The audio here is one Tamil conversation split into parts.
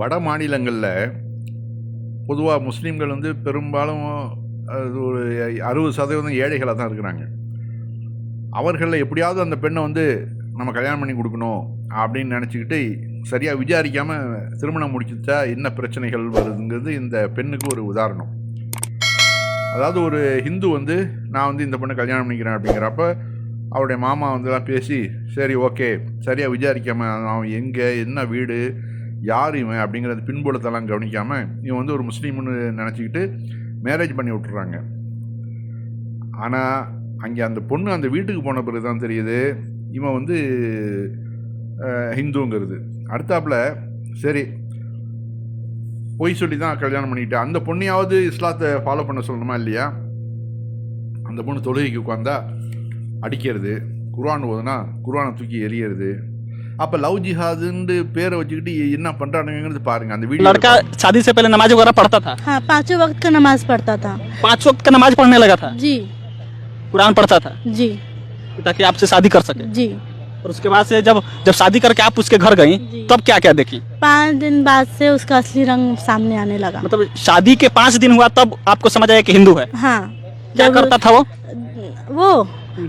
வட மாநிலங்களில் பொதுவாக முஸ்லீம்கள் வந்து பெரும்பாலும் அது ஒரு அறுபது சதவீதம் ஏழைகளாக தான் இருக்கிறாங்க. அவர்களில் எப்படியாவது அந்த பெண்ணை வந்து நம்ம கல்யாணம் பண்ணி கொடுக்கணும் அப்படின்னு நினச்சிக்கிட்டு சரியாக விசாரிக்காமல் திருமணம் முடிச்சுட்டா என்ன பிரச்சனைகள் வருதுங்கிறது இந்த பெண்ணுக்கு ஒரு உதாரணம். அதாவது ஒரு ஹிந்து வந்து நான் வந்து இந்த பொண்ணை கல்யாணம் பண்ணிக்கிறேன் அப்படிங்கிறப்ப அவருடைய மாமா வந்துலாம் பேசி சரி ஓகே. சரியாக விசாரிக்காமல் அவன் எங்கே என்ன வீடு யார் இவன் அப்படிங்கிறது பின்புலத்தெல்லாம் கவனிக்காமல் இவன் வந்து ஒரு முஸ்லீம்னு நினச்சிக்கிட்டு மேரேஜ் பண்ணி விட்டுறாங்க. ஆனால் அங்கே அந்த பொண்ணு அந்த வீட்டுக்கு போன பிறகு தான் தெரியுது இவன் வந்து ஹிந்துங்கிறது. அடுத்தாப்புல சரி பொய் சொல்லி தான் கல்யாணம் பண்ணிக்கிட்டு அந்த பொண்ணையாவது இஸ்லாத்தை ஃபாலோ பண்ண சொல்லணுமா இல்லையா? அந்த பொண்ணு தொழுகைக்கு உட்காந்தா அடிக்கிறது குர்ஆன் ஓதுனா குர்ஆனை தூக்கி எறியறது அப்போ லவ் ஜிஹாதுன்னு பேரை வச்சுக்கிட்டு என்ன பண்ணுறானுங்கிறது பாருங்க அந்த வீடியோ लड़का शादी से पहले नमाज वगैरह पढ़ता था हाँ पांचों वक्त का नमाज पढ़ता था पांच वक्त का नमाज पढ़ने लगा था जी कुरान पढ़ता था जी ताकि आपसे शादी कर सके जी और उसके बाद से जब जब शादी करके आप उसके घर गई जी। तब क्या क्या देखी पाँच दिन बाद से उसका असली रंग सामने आने लगा मतलब शादी के पांच दिन हुआ तब आपको समझ आया कि हिंदू है हाँ क्या जब करता था वो वो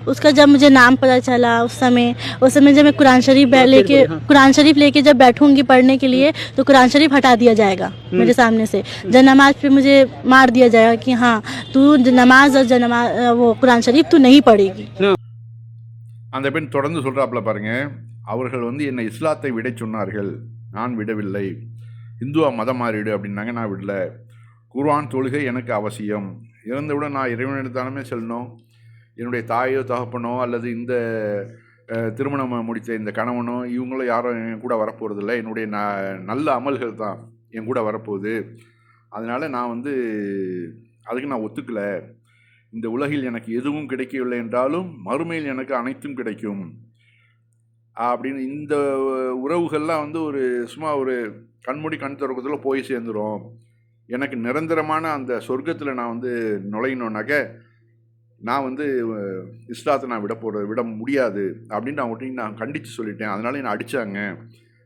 उसका जब मुझे नाम पता चला उस समय उस समय जब मैं कुरान शरीफ बै- लेके कुरान शरीफ लेके जब बैठूंगी पढ़ने के लिए तो कुरान शरीफ हटा दिया जाएगा मेरे सामने से जब नमाज पे मुझे मार दिया जाएगा कि हाँ तू ज- नमाज और ज- नमाज वो कुरान शरीफ तू नहीं पढ़ेगी அந்த பெண் தொடர்ந்து சொல்கிறாப்புல பாருங்க அவர்கள் வந்து என்னை இஸ்லாத்தை விட சொன்னார்கள் நான் விடவில்லை இந்துவா மதம் மாறிடு அப்படின்னாங்க நான் விடல குர்ஆன் தொழுகை எனக்கு அவசியம் இறந்தவுடன் நான் இறைவனிடத்தாலுமே செல்லணும் என்னுடைய தாயோ தகப்பனோ அல்லது இந்த திருமணம் முடித்த இந்த கணவனோ இவங்களும் யாரும் என் கூட வரப்போகிறதில்ல என்னுடைய ந நல்ல அமல்கள் தான் என் கூட வரப்போகுது. அதனால் நான் வந்து அதுக்கு நான் ஒத்துக்கலை. இந்த உலகில் எனக்கு எதுவும் கிடைக்கவில்லை என்றாலும் மறுமையில் எனக்கு அனைத்தும் கிடைக்கும். அப்படின்னு இந்த உறவுகள்லாம் வந்து ஒரு சும்மா ஒரு கண்மூடி கண் தொடக்கத்தில் போய் சேர்ந்துரும். எனக்கு நிரந்தரமான அந்த சொர்க்கத்தில் நான் வந்து நுழையணுன்னாக்க நான் வந்து இஸ்லாத்தை நான் விட போட விட முடியாது அப்படின்னு அவங்ககிட்ட நான் கண்டித்து சொல்லிட்டேன். அதனால என்னை அடித்தாங்க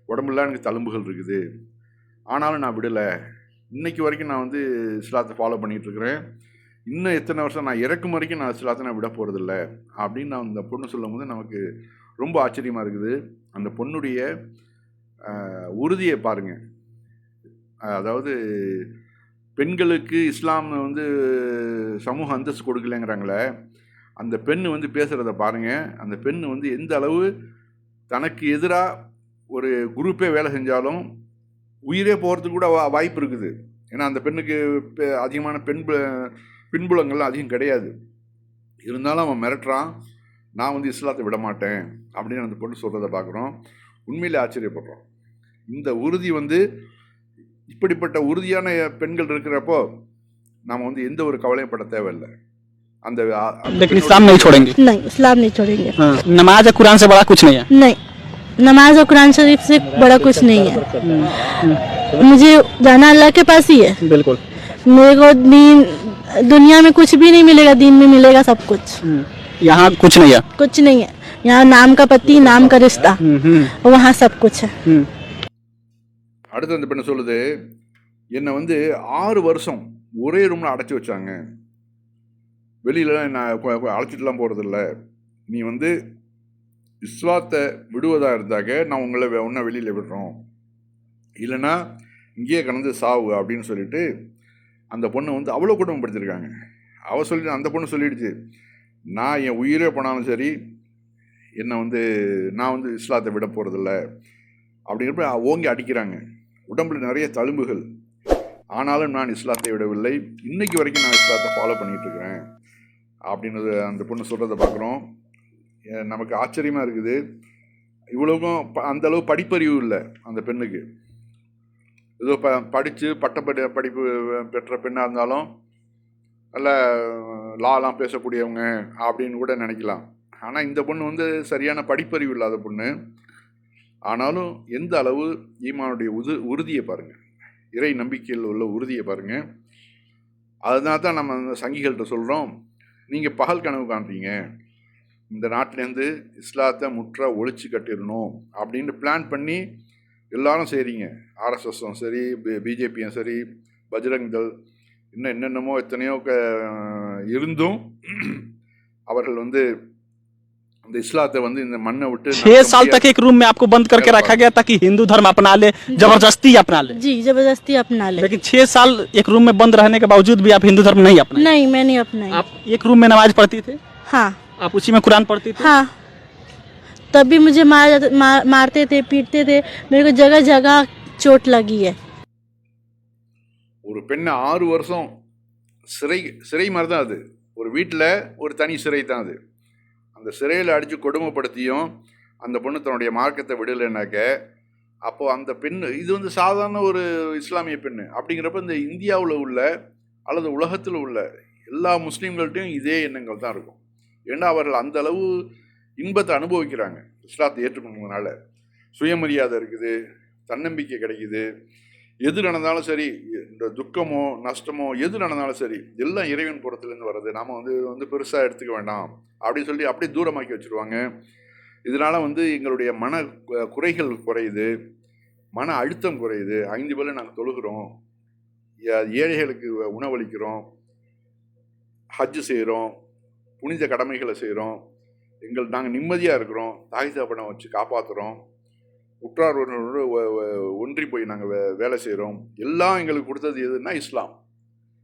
உடம்புலாம் எனக்கு தழும்புகள் இருக்குது. ஆனாலும் நான் விடலை. இன்னைக்கு வரைக்கும் நான் வந்து இஸ்லாத்தை ஃபாலோ பண்ணிகிட்டு இருக்கிறேன். இன்னும் எத்தனை வருஷம் நான் இறக்கும் வரைக்கும் நான் இஸ்லாத்தை நான் விட போகிறதில்ல அப்படின்னு நான் அந்த பொண்ணு சொல்லும்போது நமக்கு ரொம்ப ஆச்சரியமாக இருக்குது. அந்த பொண்ணுடைய உறுதியை பாருங்கள் அதாவது பெண்களுக்கு இஸ்லாம் வந்து சமூக அந்தஸ்து கொடுக்கலங்கிறாங்களே அந்த பெண் வந்து பேசுகிறத பாருங்கள் அந்த பெண் வந்து எந்த அளவு தனக்கு எதிராக ஒரு குரூப்பே வேலை செஞ்சாலும் உயிரே போகிறதுக்கு கூட வா- வாய்ப்பு இருக்குது. ஏன்னா அந்த பெண்ணுக்கு பெ- அதிகமான பெண் பின்புலங்கள்லாம் அதிகம் கிடையாது. இருந்தாலும் அவன் மிரட்டுறான். நான் வந்து இஸ்லாத்தை விட மாட்டேன் அப்படின்னு அந்த பொண்ணு சொல்கிறத பார்க்குறோம். உண்மையிலே ஆச்சரியப்படுறோம். இந்த உறுதி வந்து இப்படிப்பட்ட உறுதியான பெண்கள் இருக்கிறப்போ நாம் வந்து எந்த ஒரு கவலையும் பட தேவையில்லை அந்த அ- அந்த लेकिन इस्लाम नहीं छोड़ेंगे नहीं इस्लाम नहीं छोड़ेंगे हाँ, नमाज और कुरान से बड़ा कुछ नहीं है नहीं नमाज और कुरान शरीफ से बड़ा कुछ नहीं है मुझे जाना अल्लाह के पास ही है बिल्कुल मेरे को दीन दुनिया में कुछ भी नहीं मिलेगा दीन में मिलेगा सब कुछ यहाँ कुछ नहीं है कुछ नहीं है यहाँ नाम का पति नाम का रिश्ता वहाँ सब कुछ है அடுத்து அந்த பெண்ணை சொல்லுது? என்னை வந்து ஆறு வருஷம் ஒரே ரூமில் அடைச்சி வச்சாங்க. வெளியிலலாம் நான் அழைச்சிட்டுலாம் போகிறதில்ல நீ வந்து இஸ்லாத்தை விடுவதா இருந்தாக்க நான் உங்களை வெ- வெளியில் விடுறோம். இல்லைன்னா இங்கேயே கலந்து சாவு அப்படின்னு சொல்லிட்டு அந்த பொண்ணை வந்து அவ்வளோ குடும்பப்படுத்திருக்காங்க அவள் சொல்லி அந்த பொண்ணு சொல்லிடுச்சு. நான் என் உயிரே போனாலும் சரி என்னை வந்து நான் வந்து இஸ்லாத்தை விட போகிறதில்ல அப்படிங்கிறப்ப ஓங்கி அடிக்கிறாங்க. உடம்புல நிறைய தழும்புகள். ஆனாலும் நான் இஸ்லாத்தை விடவில்லை. இன்னைக்கு வரைக்கும் நான் இஸ்லாத்தை ஃபாலோ பண்ணிட்டு இருக்கிறேன் அப்படின்றது அந்த பொண்ணு சொல்கிறத பார்க்குறோம். நமக்கு ஆச்சரியமாக இருக்குது. இவ்வளவுக்கும் ப- அந்த அளவு படிப்பறிவு இல்லை அந்த பெண்ணுக்கு. ஏதோ ப படித்து பட்டப்படி படிப்பு பெற்ற பெண்ணாக இருந்தாலும் நல்ல லாலாம் பேசக்கூடியவங்க அப்படின்னு கூட நினைக்கலாம். ஆனால் இந்த பொண்ணு வந்து சரியான படிப்பறிவு இல்லாத பொண்ணு. ஆனாலும் எந்த அளவு ஈமானுடைய உது உறுதியை பாருங்கள் இறை நம்பிக்கையில் உள்ள உறுதியை பாருங்கள் அதனால தான் நம்ம அந்த சங்கிகள்கிட்ட சொல்கிறோம் நீங்கள் பகல் கனவு காண்றீங்க. இந்த நாட்டிலேருந்து இஸ்லாத்தை முற்ற ஒழிச்சு கட்டிடணும் அப்படின்னு பிளான் பண்ணி எல்லாரும் செய்கிறீங்க ஆர்எஸ்எஸும் சரி பிஜேபியும் சரி பஜ்ரங் தள் இன்னும் என்னென்னமோ எத்தனையோ க இருந்தும் அவர்கள் வந்து இந்த இஸ்லாத்தை வந்து இந்த மண்ணை விட்டு छह நசுக்க साल முடியாது. तक एक रूम में आपको बंद करके रखा गया ताकि हिंदू धर्म अपना ले जबरदस्ती अपना ले जी जबरदस्ती अपना ले लेकिन छह साल एक रूम में बंद रहने के बावजूद भी आप हिंदू धर्म नहीं अपनाए नहीं मैं नहीं अपनाई आप एक रूम में नमाज पढ़ती थे हाँ आप उसी में कुरान पढ़ती थी हाँ तब भी मुझे मार, मार मारते थे पीटते थे मेरे को जगह जगह चोट लगी है ஒரு பெண்ணை ஆறு வருஷம் சிறை சிறை மாதிரி தான் அது ஒரு வீட்டில் ஒரு தனி சிறை தான் அது அந்த சிறையில் அடித்து கொடுமைப்படுத்தியும் அந்த பொண்ணு தன்னுடைய மார்க்கத்தை விடலைனாக்க அப்போது அந்த பெண் இது வந்து சாதாரண ஒரு இஸ்லாமிய பெண் அப்படிங்கிறப்ப இந்த இந்தியாவில் உள்ள அல்லது உலகத்தில் உள்ள எல்லா முஸ்லீம்கள்ட்டையும் இதே எண்ணங்கள் தான் இருக்கும். ஏன்னா அவர்கள் அந்த அளவு இன்பத்தை அனுபவிக்கிறாங்க. இஸ்லாத்தை ஏற்றுக்கொண்டதுனால. சுயமரியாதை இருக்குது தன்னம்பிக்கை கிடைக்குது. எது நடந்தாலும் சரி இந்த துக்கமோ நஷ்டமோ எது நடந்தாலும் சரி எல்லாம் இறைவன் புறத்துலேருந்து வர்றது நாம் வந்து வந்து பெருசாக எடுத்துக்க வேண்டாம். அப்படின்னு சொல்லி அப்படியே தூரமாக்கி வச்சுருவாங்க. இதனால் வந்து எங்களுடைய மன குறைகள் குறையுது. மன அழுத்தம் குறையுது. ஐந்து வேளை நாங்கள் தொழுகிறோம். ஏ- ஏழைகளுக்கு உணவளிக்கிறோம். ஹஜ்ஜு செய்கிறோம் புனித கடமைகளை செய்கிறோம் எங்கள் நாங்கள் நிம்மதியாக இருக்கிறோம். தாய் தகப்பனை வச்சு காப்பாற்றுறோம் உற்றார் உறவினரோடு ஒன்றி போய் நாங்கள் வே வேலை செய்கிறோம் எல்லாம் எங்களுக்கு கொடுத்தது எதுன்னா இஸ்லாம்.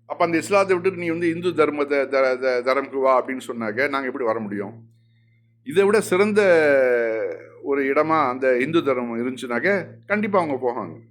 அப்போ அந்த இஸ்லாத்தை விட்டுட்டு நீ வந்து இந்து தர்மத்தை த த- தரம்க்கு வா அப்படின்னு சொன்னாக்க நாங்கள் எப்படி வர முடியும்? இதை விட சிறந்த ஒரு இடமா அந்த இந்து தர்மம் இருந்துச்சுனாக்க கண்டிப்பாக அவங்க போவாங்க.